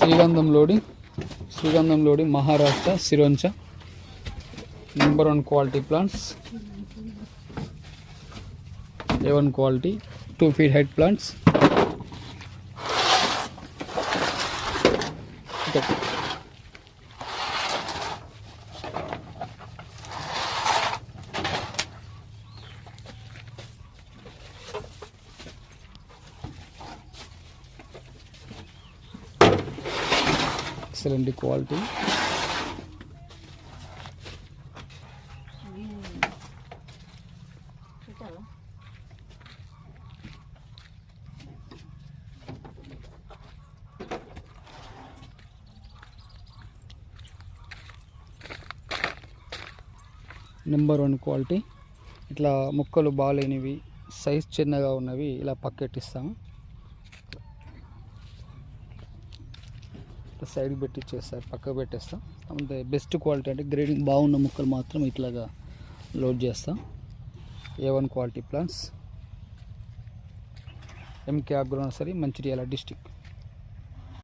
శ్రీగంధం లోడి శ్రీగంధం Lodi Maharashtra Sironcha. Number one quality plants A one quality two feet height plants excellent quality number one quality ఇట్లా ముక్కలు బాగాలేనివి size చిన్నగా ఉన్నవి ఇలా పక్కెట్టిస్తాము ఇట్లా సైడ్ పెట్టిచ్చేస్తారు పక్కకు పెట్టేస్తాం. అంతే బెస్ట్ క్వాలిటీ అంటే గ్రేడింగ్ బాగున్న ముక్కలు మాత్రం ఇట్లాగా లోడ్ చేస్తాం. A one quality plants MK agro nursery Mancherial district